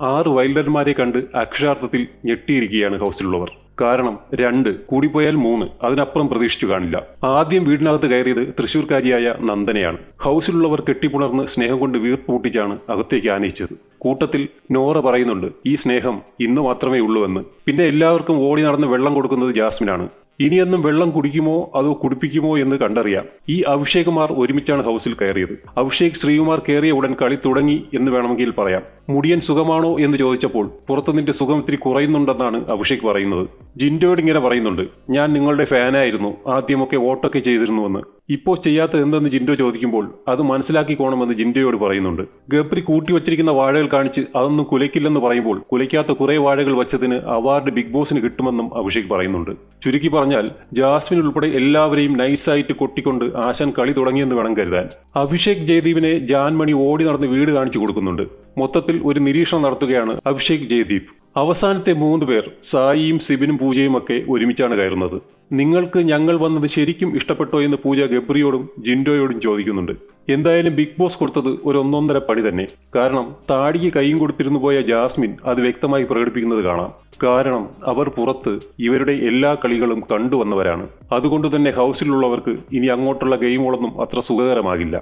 ആറ് വൈൽഡർമാരെ കണ്ട് അക്ഷരാർത്ഥത്തിൽ ഞെട്ടിയിരിക്കുകയാണ് ഹൗസിലുള്ളവർ. കാരണം രണ്ട് കൂടിപ്പോയാൽ മൂന്ന് അതിനപ്പുറം പ്രതീക്ഷിച്ചു കാണില്ല. ആദ്യം വീടിനകത്ത് കയറിയത് തൃശൂർക്കാരിയായ നന്ദനയാണ്. ഹൗസിലുള്ളവർ കെട്ടിപ്പുണർന്ന് സ്നേഹം കൊണ്ട് വീർപ്പ് മുട്ടിച്ചാണ് അകത്തേക്ക് ആനയിച്ചത്. കൂട്ടത്തിൽ നോറ പറയുന്നുണ്ട് ഈ സ്നേഹം ഇന്ന് മാത്രമേ ഉള്ളൂവെന്ന്. പിന്നെ എല്ലാവർക്കും ഓടി നടന്ന് വെള്ളം കൊടുക്കുന്നത് ജാസ്മിനാണ്. ഇനിയെന്നും വെള്ളം കുടിക്കുമോ അതോ കുടിപ്പിക്കുമോ എന്ന് കണ്ടറിയാം. ഈ അഭിഷേകുമാർ ഒരുമിച്ചാണ് ഹൗസിൽ കയറിയത്. അഭിഷേക് ശ്രീകുമാർ കയറിയ ഉടൻ കളി തുടങ്ങി എന്ന് വേണമെങ്കിൽ പറയാം. മുടിയൻ സുഖമാണോ എന്ന് ചോദിച്ചപ്പോൾ പുറത്തു നിന്റെ സുഖം ഇത്തിരി കുറയുന്നുണ്ടെന്നാണ് അഭിഷേക് പറയുന്നത്. ജിൻഡോയോട് ഇങ്ങനെ പറയുന്നുണ്ട് ഞാൻ നിങ്ങളുടെ ഫാനായിരുന്നു ആദ്യമൊക്കെ വോട്ടൊക്കെ ചെയ്തിരുന്നുവെന്ന്. ഇപ്പോൾ ചെയ്യാത്തത് എന്തെന്ന് ജിൻഡോ ചോദിക്കുമ്പോൾ അത് മനസ്സിലാക്കിക്കോണമെന്ന് ജിൻഡോയോട് പറയുന്നുണ്ട്. ഗബ്രി കൂട്ടിവച്ചിരിക്കുന്ന വാഴകൾ കാണിച്ച് അതൊന്നും കുലയ്ക്കില്ലെന്ന് പറയുമ്പോൾ കുലയ്ക്കാത്ത കുറെ വാഴകൾ വച്ചതിന് അവാർഡ് ബിഗ് ബോസിന് കിട്ടുമെന്നും അഭിഷേക് പറയുന്നുണ്ട്. ചുരുക്കി പറഞ്ഞാൽ ജാസ്മിൻ ഉൾപ്പെടെ എല്ലാവരെയും നൈസായിട്ട് കൊട്ടിക്കൊണ്ട് ആശാൻ കളി തുടങ്ങിയെന്ന് വേണം കരുതാൻ. അഭിഷേക് ജയദീപിനെ ജാൻമണി ഓടി നടന്ന് വീട് കാണിച്ചു കൊടുക്കുന്നുണ്ട്. മൊത്തത്തിൽ ഒരു നിരീക്ഷണം നടത്തുകയാണ് അഭിഷേക് ജയദീപ്. അവസാനത്തെ മൂന്ന് പേർ സായിയും സിബിനും പൂജയും ഒക്കെ ഒരുമിച്ചാണ് കയറുന്നത്. നിങ്ങൾക്ക് ഞങ്ങൾ വന്നത് ശരിക്കും ഇഷ്ടപ്പെട്ടോ എന്ന് പൂജ ഗബ്രിയോടും ജിൻഡോയോടും ചോദിക്കുന്നുണ്ട്. എന്തായാലും ബിഗ് ബോസ് കൊടുത്തത് ഒരു ഒന്നൊന്നര പണി തന്നെ. കാരണം താടിക്ക് കൈയും കൊടുത്തിരുന്നു പോയ ജാസ്മിൻ അത് വ്യക്തമായി പ്രകടിപ്പിക്കുന്നത് കാണാം. കാരണം അവർ പുറത്ത് ഇവരുടെ എല്ലാ കളികളും കണ്ടുവന്നവരാണ്. അതുകൊണ്ട് തന്നെ ഹൗസിലുള്ളവർക്ക് ഇനി അങ്ങോട്ടുള്ള ഗെയിമുകളൊന്നും അത്ര സുഖകരമാകില്ല.